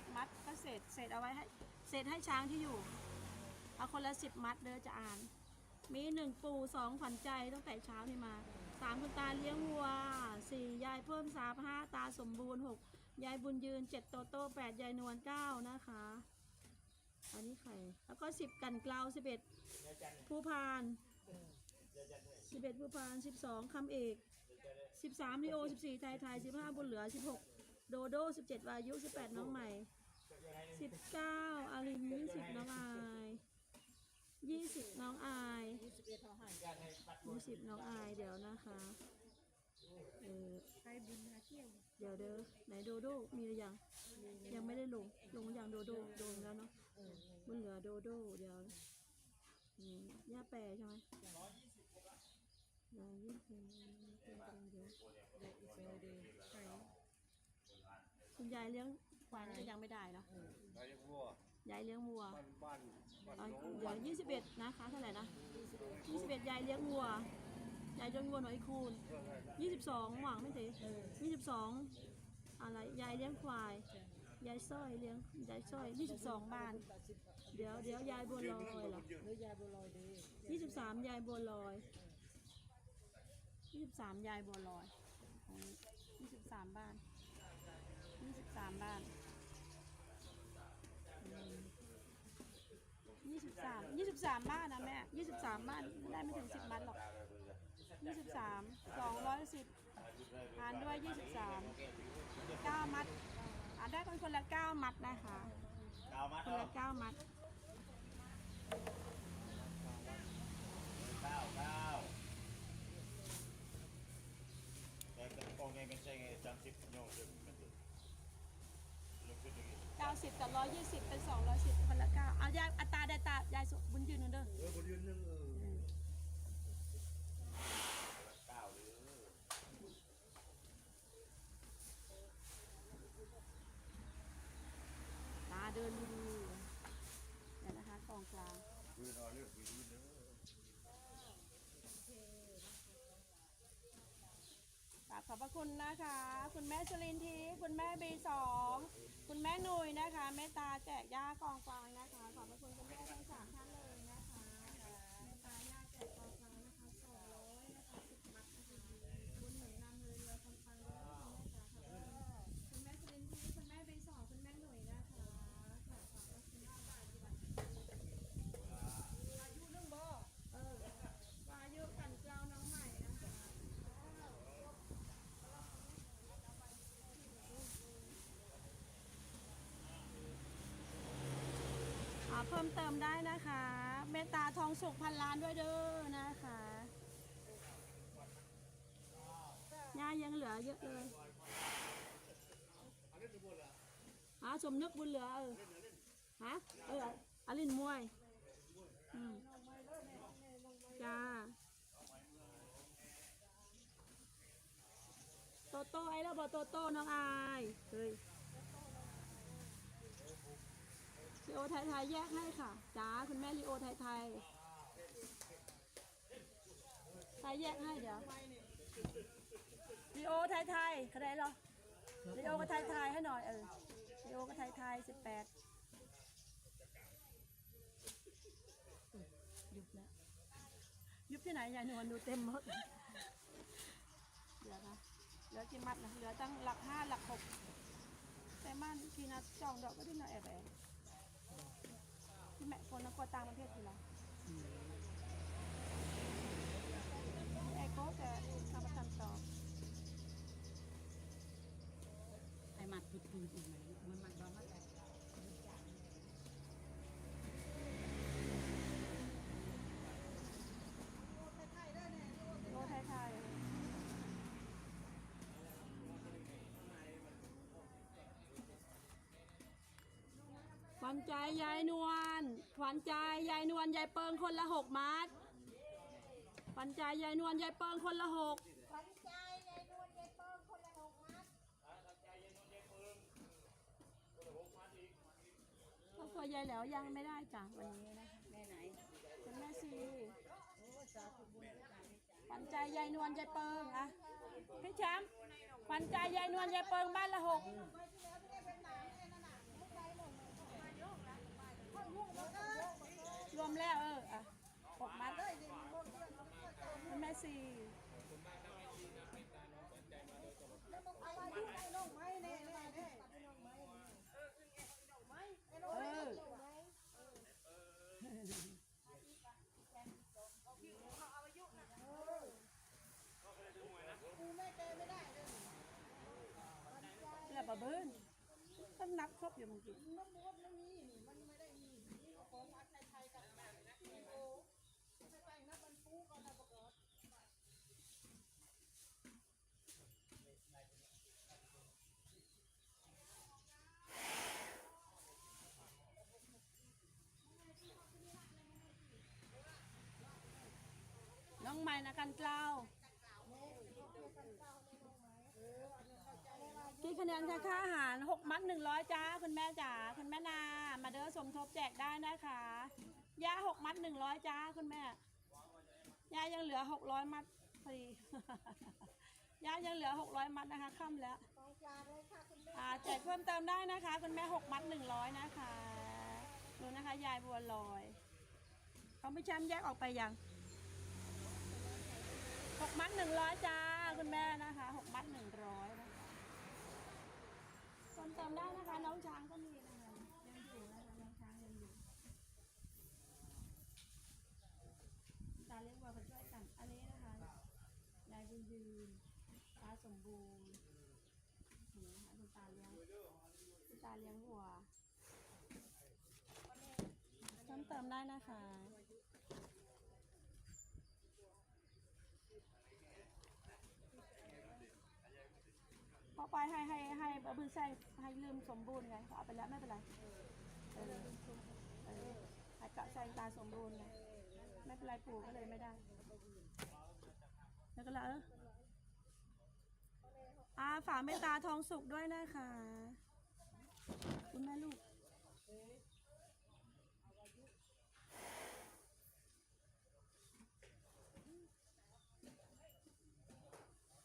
สิบมัดก็เศษเศษเอาไว้ให้เศษให้ช้างที่อยู่เอาคนละสิบมัดเด้อจะอ่าน มีหนึ่งปู่สองขวัญใจตั้งแต่เช้านี่มาสามคุณตาเลี้ยงวัวสี่ยายเพิ่มสามห้าตาสมบูรณ์หกยายบุญยืนเจ็ดโตโต้แปดยายนวลเก้านะคะ อันนี้ใครแล้วก็สิบกันกลาสิบเอ็ดผู้พานสิบเอ็ดผู้พานสิบสองคำเอกสิบสามลิโอสิบสี่ไทยไทยสิบห้าบุญเหลือสิบหก โดโดสิบเจ็ดวายุสิบแปดน้องใหม่สิบเก้าอารินยี่สิบน้องอายยี่สิบน้องอายยี่สิบน้องอายเดี๋ยวนะคะเออใครบินหาเที่ยวเดี๋ยวเด้อไหนโดโดมีหรือยังยังไม่ได้ลงลงอย่างโดโดลงแล้วเนาะเออบุญเหลือโดโดเดี๋ยวนี่ย่าแปรใช่ไหมร้อยยี่สิบเดี๋ยวยี่สิบเป็นกำลังเดี๋ยวเด็กอิสราเอลใคร คุณยายเลี้ยงควายก็ยังไม่ได้เนาะไปเรียกวัวยายเลี้ยงวัวบ้านบ้านบ้านเอาน้องเดี๋ยวยี่สิบเอ็ดนะคะเท่าไหร่นะยี่สิบเอ็ดยายเลี้ยงวัวยายเลี้ยงวัวหน่อยคูณยี่สิบสองหวังไม่ถึงยี่สิบสองอะไรยายเลี้ยงควายยายสร้อยเลี้ยงยายสร้อยยี่สิบสองบ้านแปดสิบเดี๋ยวเดี๋ยวยายบัวลอยเหรอหรือยายบัวลอยดียี่สิบสามยายบัวลอยยี่สิบสามยายบัวลอยยี่สิบสามบ้าน ยี่สิบสามบ้านยี่สิบสามยี่สิบสามบ้านนะแม่ยี่สิบสามบ้านได้ไม่ถึงสิบมัดหรอกยี่สิบสามสองร้อยสิบหารด้วยยี่สิบสามเก้ามัดอ่าได้คนคนละเก้ามัดนะคะดาวมาคนละเก้ามัดข้าวข้าวแต่กระโปรงไงกันใช่ไงจำสิบโยงจะมันจะลุกขึ้นอย่างนี้ เก้า สิบกับร้อยยี่สิบเป็นสองร้อยสิบคนละเก้าเอายายอัตราได้ตายายสุบุญยืนหนึ่งเด้อ เออบนยืนนึงเออข้าวหรือ ตาเดินดีๆเดี๋ยวนะคะกองกลาง ยืนเอาเรื่องยืนเนอะ กราบ ขอบพระคุณนะคะ คุณแม่ชลินทีคุณแม่บีสองคุณแม่นุ่ยนะคะเมตตาแจกย่ากองฟางนะคะ ขอบพระคุณคุณแม่ทั้งสามท่านเลยนะคะเมตตาย่าแจกกองกลางนะคะสองร้อยนะคะสิบมัดนะคะบุญหนุนนำเลยเลยคนฟังด้วยนะคะคุณแม่ชลินทีคุณแม่บีสองคุณแม่หนุ่ยนะคะกราบขอบพระคุณมากปฏิบัติอายุเรื่องบ่เอออายุกันเจ้าน้องใหม่นะคะ อ่า เพิ่มเติมได้นะคะ เมตตาทองสุกพันล้านด้วยเด้อนะคะย่ายังเหลือเยอะเลยฮะสมนึกบุญเหลือเออฮะเอออลินมวยอืมจ้าโตโต้ไอ้แล้วบอกโตโต้น้องอายเฮ้ย ลีโอไทยไทยแยกให้ค่ะจ้าคุณแม่ลีโอไทยไทยไทยแยกให้เดี๋ยวลีโอไทยไทยคะแนนเหรอลีโอกับไทยไทยให้หน่อยเออลีโอกับไทยไทยสิบแปดยุบแล้วยุบที่ไหนยายนวลดูเต็มหมดเหลือนะเหลือกี่มัดนะเหลือตั้งหลักห้าหลักหกแต่มันทีนัดจองดอกก็ที่หน่อยแอบแอบ ที่แม่คนนักกว่าต่างประเทศอยู่แล้วไอ้โก้แต่ทำประจำต่อไอ้หมัดพืดๆอีกไหมมันหมัดร้อนมากเลย โลไทยไทยข วัญใจยายนวลขวัญใจยายนวลยายเปิงคนละหกมัดขวัญใจยายนวลยายเปิงคนละหกขวัญใจยายนวลยายเปิงคนละหกมัดครอบครัวยายแหล้วยังไม่ได้จ้ะวันนี้นะคะแม่ไหนคุณแม่ซีขวัญใจยายนวลยายเปิงอะพี่แชมป์ขวัญใจยายนวลยายเปิงบ้านละหก ไปที่แล้วที่ได้เป็นหมาเนี่ยนั่นน่ะลูกห หกมัดเลยคุณแม่สี่เอาอายุให้น้องไม้แน่แน่แน่ไอ้น้องไม้ไอ้น้องไม้ไอ้น้องไม้กูแม่แกไม่ได้เลยแล้วบะเบิ้ลต้องนับครบอยู่เมื่อกี้น้ำมันไม่มีนี่มันไม่ได้มีนี่ของอัดในไทยกับโอ้ไม่ไปนับมันฟูก่อนนะประกอบ น้องใหม่ นกันกลาวกี่คะแนนคะค่าอาหารหกมัดหนึ่งร้อยจ้าคุณแม่จ๋าคุณแม่นา มาเด้อสมทบแจกได้นะคะยาหกมัดหนึ่งร้อยจ้าคุณแม่ยายังเหลือหกร้อยมัดพอดียายังเหลือหกร้อยมัดนะคะค่ำแล้วกองปลาเลยค่ะคุณแม่อ่าแจกเพิ่มเติมได้นะคะ คุณแม่หกมัดหนึ่งร้อยนะคะดูนะคะ ยายบัวลอยเขาไม่แชมแยกออกไปยัง หกมัดหนึ่งร้อยจ้าคุณแม่นะคะหกมัดหนึ่งร้อยนะคะเพิ่มเติมได้นะคะ น้องช้างก็มีนะคะยังอยู่นะคะน้องช้างยังอยู่ตาเลี้ยงวัวมาช่วยกันอันนี้นะคะยายบุญยืนตาสมบูรณ์นี่นะคะคุณตาเลี้ยงคุณตาเลี้ยงวัวเพิ่มเติมได้นะคะ ขาไปให้ให้ให้บะบือใส่ให้ลืมสมบูรณ์ไงเขาเอาไปแล้วไม่เป็นไรเออเออให้กะใส่ตาสมบูรณ์ไงไม่เป็นไรปู่ก็เลยไม่ได้ แล้วก็ละเอออาฝากเมตตาทองสุกด้วยนะคะคุณแม่ลูก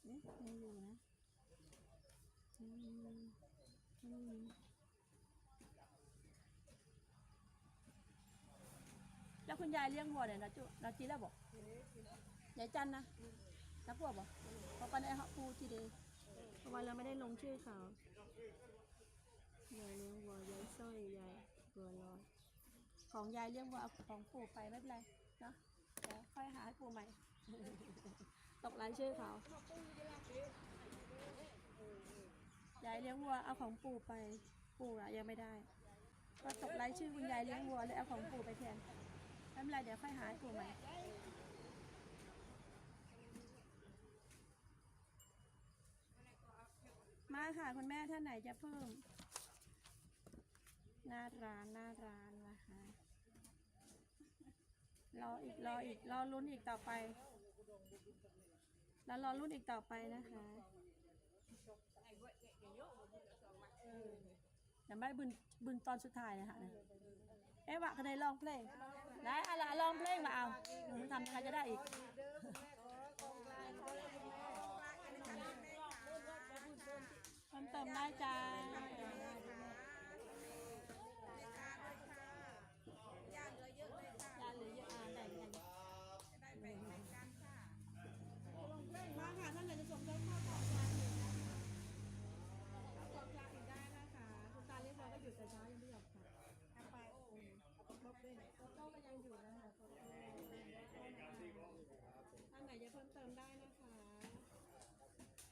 เอ๊ะยังอยู่นะอืมอืม แล้วคุณยายเลี้ยงวัวเนี่ยนะจุนาจีแล้วบอกยายจันนะนักวัวบอกเพราะปันไอ้เขาปูทีเดียวเพราะว่าเราไม่ได้ลงชื่อเขายายเลี้ยงวัวยายสร้อยยายบัวลอยของยายเลี้ยงวัวเอาของปู่ไปไม่เป็นไรเนาะเดี๋ยวค่อยหาให้ปู่ใหม่ ตกรายชื่อเขายายเลี้ยงวัวเอาของปู่ไปปู่อะยังไม่ได้ก็ตกรายชื่อคุณยายเลี้ยงวัวเลยเอาของปู่ไปแทน ไม่เป็นไรเดี๋ยวค่อยหาให้ปู่ใหมมาค่ะคุณแม่ท่านไหนจะเพิ่ม หน้าร้านหน้าร้านนะคะรออีกรออีกรอลุ้นอีกต่อไป แล้วรอลุ้นอีกต่อไปนะคะเดี๋ยวไม่บึนบึนตอนสุดท้ายนะคะ เอ๊ะวะคะแนนลองเพลงไหนอะไรลองเพลงมาเอาหนูทำใครจะได้อีกเพิ่มเติมได้จ้า